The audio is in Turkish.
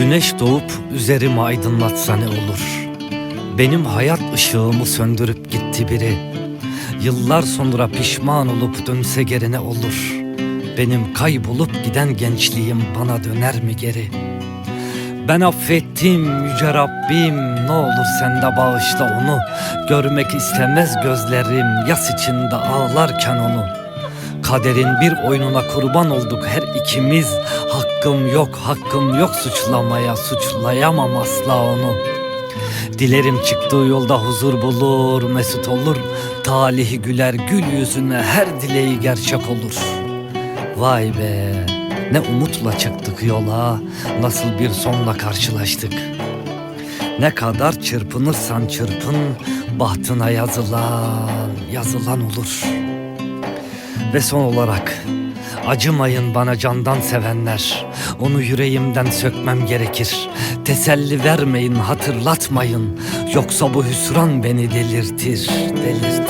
Güneş doğup üzerimi aydınlatsa ne olur? Benim hayat ışığımı söndürüp gitti biri. Yıllar sonra pişman olup dönse geri ne olur? Benim kaybolup giden gençliğim bana döner mi geri? Ben affettim yüce Rabbim ne olur sen de bağışla onu Görmek istemez gözlerim yas içinde ağlarken onu Kaderin bir oyununa kurban olduk her ikimiz. Hakkım yok hakkım yok suçlamaya suçlayamam asla onu. Dilerim çıktığı yolda huzur bulur mesut olur. Talihi güler gül yüzüne her dileği gerçek olur. Vay be ne umutla çıktık yola Nasıl bir sonla karşılaştık. Ne kadar çırpınırsan çırpın Bahtına yazılan yazılan olur Ve son olarak Acımayın bana candan sevenler. Onu yüreğimden sökmem gerekir. Teselli vermeyin hatırlatmayın. Yoksa bu hüsran beni delirtir Delirtir